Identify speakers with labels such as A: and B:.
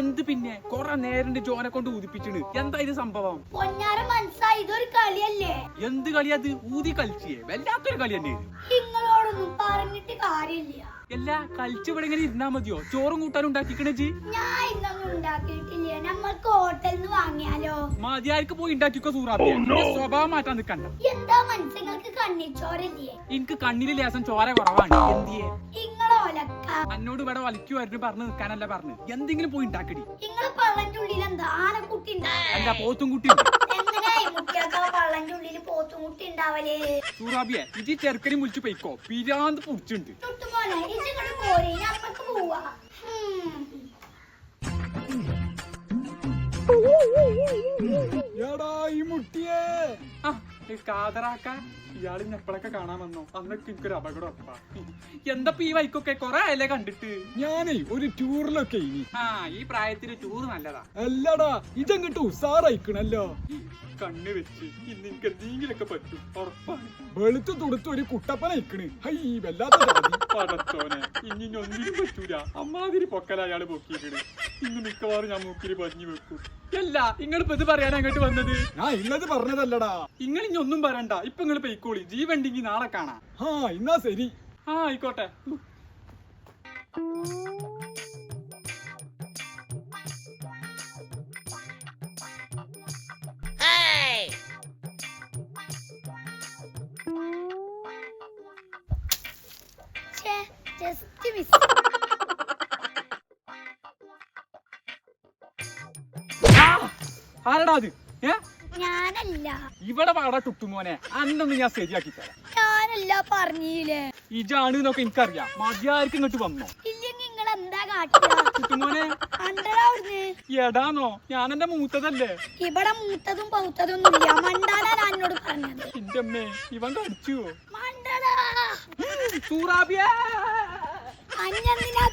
A: എന്ത് പിന്നെ? കൊറേ നേരം ജോനെ കൊണ്ട് ഊതിപ്പിച്ചിണ്. എന്താ ഇത് സംഭവം?
B: പൊന്നാര മനസ്സായി ഇതൊരു കളിയല്ലേ?
A: എന്ത് കളിയത് ഊതി കളിച്ചേ. വല്ലാത്തൊരു കളി തന്നെ
B: നിങ്ങളോടൊന്നും പറഞ്ഞിട്ട് കാര്യമില്ല.
A: അല്ല കളിച്ച് ഇവിടെ ഇങ്ങനെ ഇരുന്നാ മതിയോ? ചോറും കൂട്ടാനും ഉണ്ടാക്കിക്കണേ ജി.
B: ഞാൻ ഇന്നൊന്നും ഉണ്ടാക്കിയിട്ടില്ല. നമ്മൾക്ക് ഹോട്ടലിൽ നിന്ന് വാങ്ങിയാലോ?
A: മതിയാർക്ക് പോയി ഉണ്ടാക്കിക്കോ സൂറാത്തി സ്വഭാവം മാറ്റാൻ നിൽക്കണ്ട.
B: എന്താ മനസ്സുങ്ങൾക്ക് കണ്ണിച്ചോരല്ലേ
A: എനിക്ക് കണ്ണിൽ ലേസം ചോര കുറവാണ്. എന്തിയെ? എന്നോട് ഇവിടെ വലിക്കുമായിരുന്നു പറഞ്ഞു നിൽക്കാനല്ല പറഞ്ഞു. എന്തെങ്കിലും പോയി ഉണ്ടാക്കടി.
B: നിങ്ങൾ പള്ളന്റെ ഉള്ളിൽ എന്താ ആനക്കുട്ടി
A: അല്ല പോത്തും കുട്ടി സൂറാബിയെ ഇത് ചെറുക്കനും പോയിക്കോ. പിരാന്ത് പൊടിച്ചുണ്ട്
C: ഈ
A: കാതറാക്കാൻ ഇയാൾ എപ്പോഴൊക്കെ കാണാൻ വന്നോ? അന്നൊക്കെ എനിക്കൊരു അപകടം ഉറപ്പാ. എന്താ ഈ വൈക്കൊക്കെ കൊറേ അല്ലേ കണ്ടിട്ട്?
C: ഞാനേ ഒരു ടൂറിലൊക്കെ ഇനി.
A: ആ ഈ പ്രായത്തിൽ ടൂർ നല്ലതാ.
C: അല്ലടാ ഇതങ്ങട്ട് ഉസാറായിക്കണല്ലോ.
A: കണ്ണ് വെച്ച് ഇന്ന് എനിക്ക് എന്തെങ്കിലൊക്കെ പറ്റും. ഉറപ്പാണ്.
C: വെളുത്ത് തുടുത്ത് ഒരു കുട്ടപ്പന ഇക്കണ് ഹൈ വല്ലാത്ത.
A: പടത്തോനെ ഇനി ഒന്നിനും പറ്റൂല. അമ്മാതിരി പൊക്കല അയാൾ പൊക്കിയിട്ടുണ്ട് ഇന്ന് മിക്കവാറും ഞാൻ മൂക്കിരി പഞ്ഞു വെക്കും. അല്ല ഇങ്ങളിപ്പോ ഇത് പറയാൻ അങ്ങോട്ട് വന്നത്?
C: ഞാൻ ഇന്നത് പറഞ്ഞതല്ലടാ.
A: നിങ്ങൾ ഇനി ഒന്നും പറയണ്ട. ഇപ്പൊ നിങ്ങൾ പെയ്ക്കോളി. ജീവണ്ടെങ്കി നാളെ കാണാം.
C: ആ എന്നാ ശരി.
A: ആ ആയിക്കോട്ടെ.
B: Miss.
A: ആ! ആരെടാ അത്? ഏ?
B: ഞാനല്ല.
A: ഇവിടെ പാടാ ടുട്ടുമോനെ അന്നൊന്ന് ഞാൻ ശരിയാക്കി തരാം
B: ഞാനല്ല പറഞ്ഞില്ലേ
A: ഇജാണ് എന്നൊക്കെ എനിക്കറിയാം. മതിയാർക്ക് ഇങ്ങോട്ട് വന്നോ.
B: ഇല്ലെങ്കിൽ നിങ്ങൾ എന്താ
A: ടുട്ടുമോനെ
B: മണ്ടടാ അവിടുന്ന്.
A: എടാന്നോ ഞാൻ എന്റെ മൂത്തതല്ലേ?
B: ഇവിടെ മൂത്തതും പൗത്തതും ഒന്നുമില്ല മണ്ടാനാ ഞാൻ എന്നോട് പറഞ്ഞത്.
A: എന്റെ അമ്മേ ഇവൻ കടിച്ചു
B: മണ്ടടാ.
A: സൂറാബിയേ.
B: അഞ്ഞെന്തിനാ